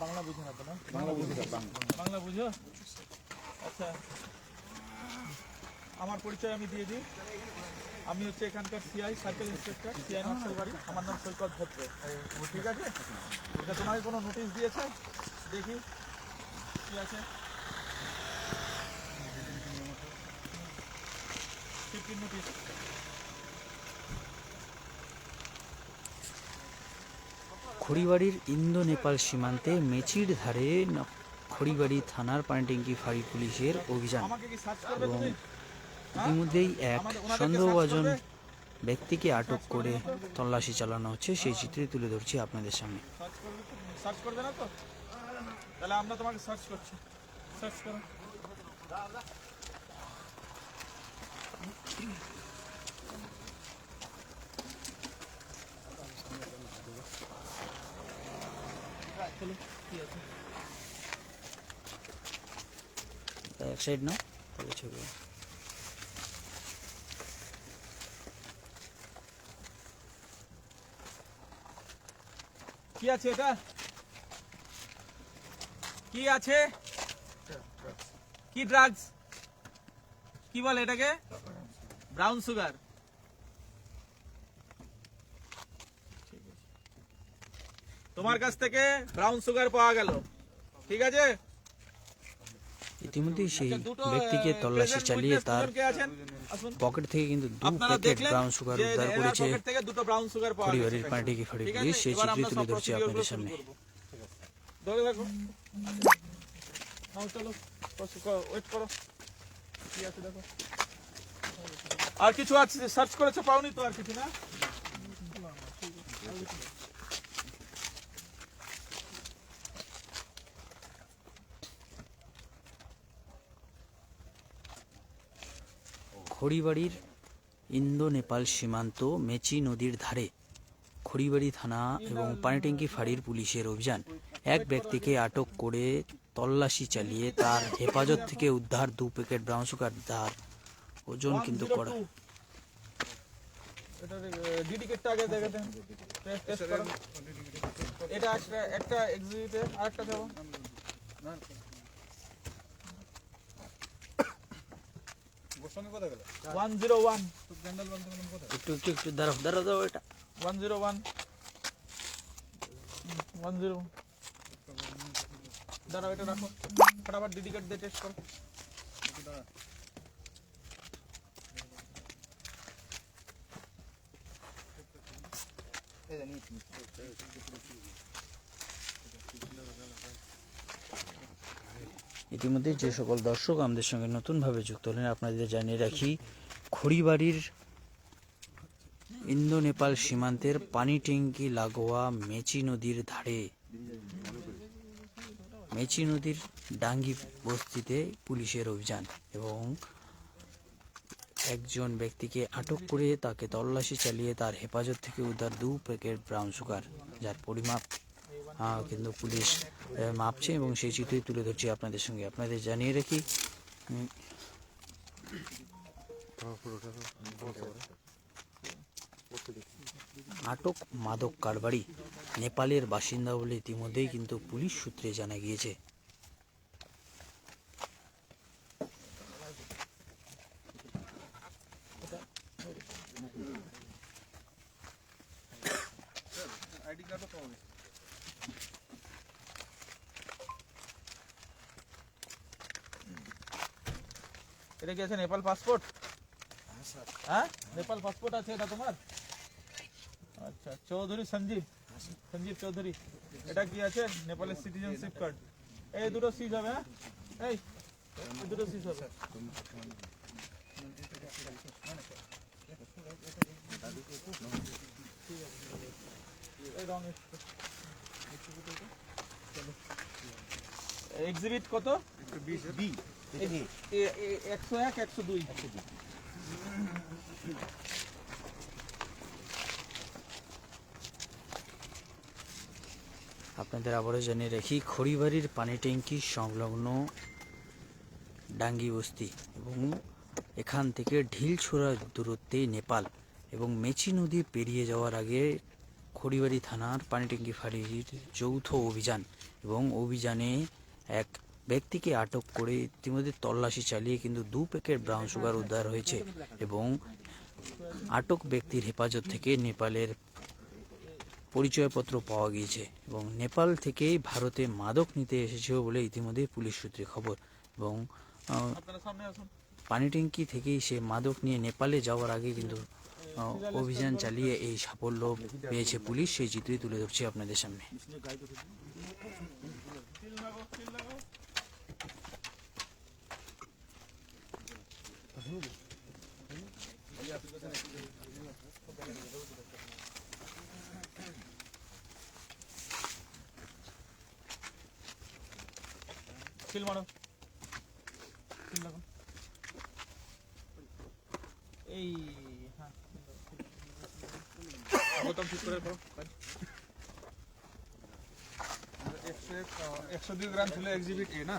বাংলা বুঝো না বাংলা বুঝো বাংলা বুঝো আচ্ছা আমার পরিচয় আমি দিয়ে দিই। আমি হচ্ছে এখানকার CI circle inspector CI Naxalbari আমার নাম সৈকত ভদ্র। ঠিক আছে? এটা তোমাকে কোনো নোটিশ দিয়েছে? দেখি। কি আছে? খড়িবাড়ির ইন্দো নেপাল সীমান্তে মেচির ধারে খড়িবাড়ি থানার পানিট্যাঙ্কি ফাঁড়ি পুলিশের অভিযান এবং ইতিমধ্যেই এক সন্দেহভাজন ব্যক্তিকে আটক করে তল্লাশি চালানো হচ্ছে। সেই চিত্রে তুলে ধরছি আপনাদের সামনে। তাহলে আমরা তোমাকে সার্চ করছি। সার্চ করো। এক সাইড নাও তাহলে ছবি হবে। কি আছে এটা কি আছে কি ড্রাগস কি বলে এটাকে ব্রাউন সুগার। তোমার কাছ থেকে ব্রাউন সুগার পাওয়া গেল। ঠিক আছে? ইতিমধ্যেই সেই আচ্ছা, ব্যক্তিকে তল্লাশি চালিয়ে তার। পকেট থেকে কিন্তু দু প্যাকেট ব্রাউন সুগার উদ্ধার করেছে পকেট থেকে দুটো ব্রাউন সুগার পাওয়া খড়িবাড়ির গেছে। পানিট্যাঙ্কি ফাঁড়ি ঠিক পুলিশ সেই চিত্রই তুলে ধরছি আপনাদের সামনে। ওয়েট করো। কি আছে দেখো? আর কিছু আছে সার্চ করেছ পাওনি তো আর কিছু না? খড়িবাড়ির ইন্দো নেপাল সীমান্ত মেচি নদীর ধারে খড়িবাড়ি থানা এবং পানিট্যাঙ্কি ফাঁড়ির পুলিশের অভিযান। এক ব্যক্তিকে আটক করে তল্লাশি চালিয়ে তার হেফাজত থেকে উদ্ধার দু প্যাকেট ব্রাউন সুগার ধার ওজন কিন্তু করা এটা ডিডি কেটটা আগে দেখে টেস্ট টেস্ট করো এটা একটা একটা এক্সিবিটে আরেকটা দেবো। ওয়ান জিরো ওয়ান একটু একটু একটু দাঁড়াও দাঁড়াও এটা। One zero one one zero দাঁড়াও এটা রাখো। ফটাফট ডিডি কার্ড দিয়ে টেস্ট করো। ইতিমধ্যে যে সকল দর্শক আমাদের সঙ্গে নতুনভাবে যুক্ত হলেন, আপনাদের জানিয়ে রাখি, খড়িবাড়ির ইন্দো নেপাল সীমান্তের পানি ট্যাঙ্কি লাগোয়া মেচি নদীর ধারে। মেচি নদীর ডাঙ্গি বস্তিতে পুলিশের অভিযান এবং একজন ব্যক্তিকে আটক করে তাকে তল্লাশি চালিয়ে তার হেফাজত থেকে উদ্ধার দু প্যাকেট ব্রাউন সুগার, যার পরিমাপ কিন্তু পুলিশ মাপছে এবং সেই চিত্রই তুলে ধরছি আপনাদের সঙ্গে। আপনাদের জানিয়ে রাখি আটক মাদক কারবারি, নেপালের বাসিন্দা বলে ইতিমধ্যেই কিন্তু পুলিশ সূত্রে জানা গিয়েছে। এটা কি আছে নেপাল পাসপোর্ট হ্যাঁ নেপাল পাসপোর্ট আছে এটা তোমার আচ্ছা চৌধুরী সঞ্জীব সঞ্জীব চৌধুরী এটা কি আছে নেপালের সিটিজেনশিপ কার্ড এই দুটো সিজ হবে হ্যাঁ এই এই দুটো সিজ হবে এক্সিবিট কত এ- এ- আপনাদের আবারও জানিয়ে রাখি, খড়িবাড়ির পানি ট্যাঙ্কি সংলগ্ন ডাঙ্গি বস্তি এবং এখান থেকে ঢিল ঢিলছোড়া দূরত্বে নেপাল এবং মেচি নদী পেরিয়ে যাওয়ার আগে খড়িবাড়ি থানার পানিট্যাঙ্কি ফাঁড়ির যৌথ অভিযান এবং অভিযানে এক ব্যক্তিকে আটক করে ইতিমধ্যে তল্লাশি চালিয়ে কিন্তু দু প্যাকেট ব্রাউন সুগার উদ্ধার হয়েছে এবং আটক ব্যক্তির হেফাজত থেকে নেপালের পরিচয়পত্র পাওয়া গিয়েছে এবং নেপাল থেকেই ভারতে মাদক নিতে এসেছিল বলে ইতিমধ্যে পুলিশ সূত্রে খবর এবং পানি ট্যাঙ্কি থেকেই সে মাদক নিয়ে নেপালে যাওয়ার আগে কিন্তু অভিযান চালিয়ে এই সাফল্য পেয়েছে পুলিশ। সেই চিত্রই তুলে ধরছি আপনাদের সামনে। লাগাও মারো সিল লাগাও এই হ্যাঁ। বোতাম ঠিক করে করো একশো একশো দুই গ্রাম ছিল এক্সিবিট এ না?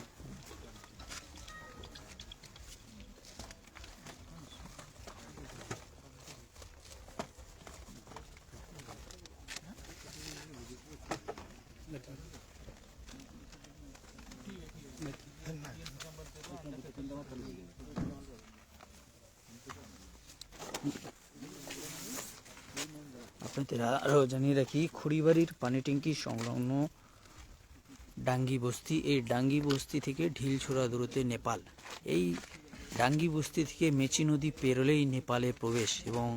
আপনাদের আরও জানিয়ে রাখি খুড়িবাড়ির পানি ট্যাঙ্কি সংলগ্ন ডাঙ্গি বস্তি এই ডাঙ্গি বস্তি থেকে ঢিলছোড়া দূরত্বে নেপাল এই ডাঙ্গি বস্তি থেকে মেচি নদী পেরোলেই নেপালে প্রবেশ এবং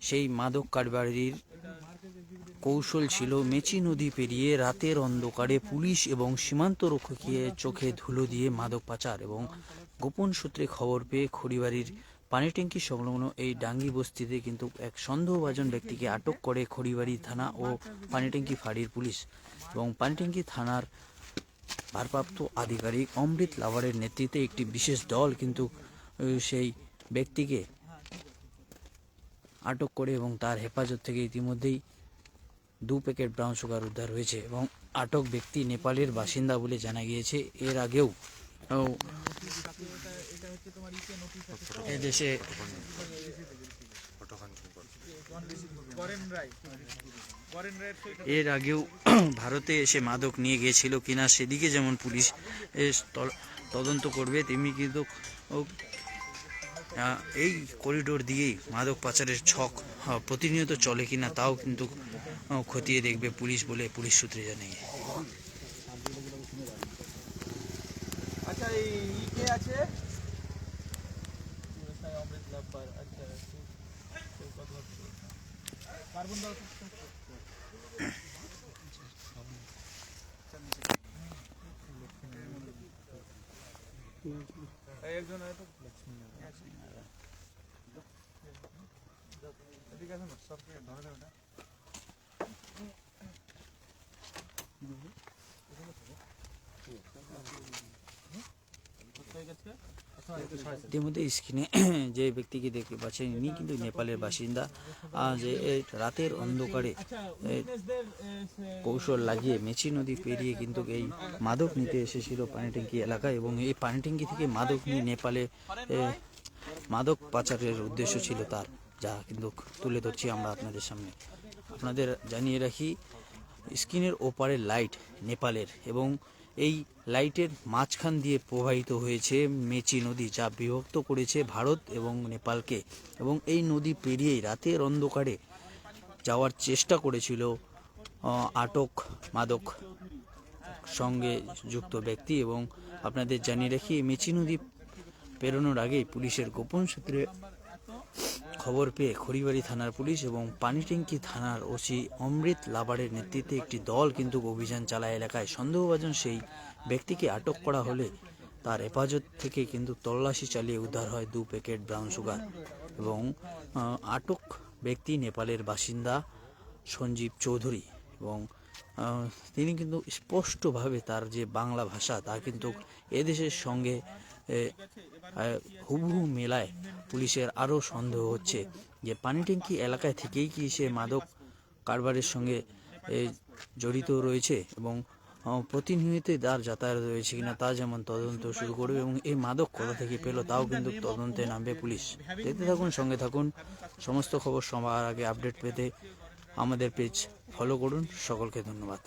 সেই মাদক কারবারির কৌশল ছিল মেচি নদী পেরিয়ে রাতের অন্ধকারে পুলিশ এবং সীমান্ত রক্ষীকে চোখে ধুলো দিয়ে মাদক পাচার এবং গোপন সূত্রে খবর পেয়ে খড়িবাড়ির পানি ট্যাঙ্কি সংলগ্ন এই ডাঙ্গি বস্তিতে কিন্তু এক সন্দেহভাজন ব্যক্তিকে আটক করে খড়িবাড়ি থানা ও পানিট্যাঙ্কি ফাঁড়ির পুলিশ এবং পানিট্যাঙ্কি থানার ভারপ্রাপ্ত আধিকারিক অমৃত লাভারের নেতৃত্বে একটি বিশেষ দল কিন্তু সেই ব্যক্তিকে আটক করে এবং তার হেফাজত থেকে ইতিমধ্যেই দু প্যাকেট ব্রাউন সুগার উদ্ধার হয়েছে এবং আটক ব্যক্তি নেপালের বাসিন্দা বলে জানা গিয়েছে। এর আগেও এর আগেও ভারতে এসে মাদক নিয়ে গিয়েছিল কিনা সেদিকে যেমন পুলিশ তদন্ত করবে তেমনি কিন্তু এই করিডোর দিয়েই মাদক পাচারের ছক প্রতিনিয়ত চলে কিনা তাও কিন্তু খতিয়ে দেখবে পুলিশ বলে পুলিশ সূত্রে জানিয়ে। আচ্ছা এই কে আছে? অমৃত লাভবার আচ্ছা কার্বন দাও একজন আছে তো এদিকে আসুন সবকে ধরে দেবে না কোথায় গেছে ইতিমধ্যে স্ক্রিনে যে ব্যক্তিকে দেখতে পাচ্ছেন, ইনি কিন্তু নেপালের বাসিন্দা। যে রাতের অন্ধকারে কৌশল লাগিয়ে মেচি নদী পেরিয়ে কিন্তু এই মাদক নিতে এসেছিল পানি ট্যাঙ্কি এলাকায় এবং এই পানি ট্যাঙ্কি থেকে মাদক নিয়ে নেপালে মাদক পাচারের উদ্দেশ্য ছিল তার, যা কিন্তু তুলে ধরছি আমরা আপনাদের সামনে। আপনাদের জানিয়ে রাখি, স্ক্রিনের ওপারে লাইট নেপালের এবং এই লাইটের মাঝখান দিয়ে প্রবাহিত হয়েছে মেচি নদী, যা বিভক্ত করেছে ভারত এবং নেপালকে। এবং এই নদী পেরিয়েই রাতের অন্ধকারে যাওয়ার চেষ্টা করেছিল আটক মাদক সঙ্গে যুক্ত ব্যক্তি। এবং আপনাদের জানিয়ে রাখি, মেচি নদী পেরোনোর আগেই পুলিশের গোপন সূত্রে খবর পেয়ে খড়িবাড়ি থানার পুলিশ এবং পানিট্যাঙ্কি থানার ওসি অমৃত লাবারের নেতৃত্বে একটি দল কিন্তু অভিযান চালায় এলাকায়। সন্দেহভাজন সেই ব্যক্তিকে আটক করা হলে তার হেফাজত থেকে কিন্তু তল্লাশি চালিয়ে উদ্ধার হয় দু প্যাকেট ব্রাউন সুগার এবং আটক ব্যক্তি নেপালের বাসিন্দা সঞ্জীব চৌধুরী এবং তিনি কিন্তু স্পষ্টভাবে তার যে বাংলা ভাষা তা কিন্তু এদেশের সঙ্গে হুবহু মেলায় পুলিশের আরও সন্দেহ হচ্ছে যে পানি এলাকায় থেকেই কি সে মাদক কারবারের সঙ্গে জড়িত রয়েছে এবং প্রতিনিয়তই তার যাতায়াত রয়েছে কিনা তা যেমন তদন্ত শুরু করবে এবং এই মাদক কোথা থেকে পেল তাও কিন্তু তদন্তে নামবে পুলিশ। দেখতে থাকুন, সঙ্গে থাকুন। সমস্ত খবর সবার আগে আপডেট পেতে আমাদের পেজ ফলো করুন। সকলকে ধন্যবাদ।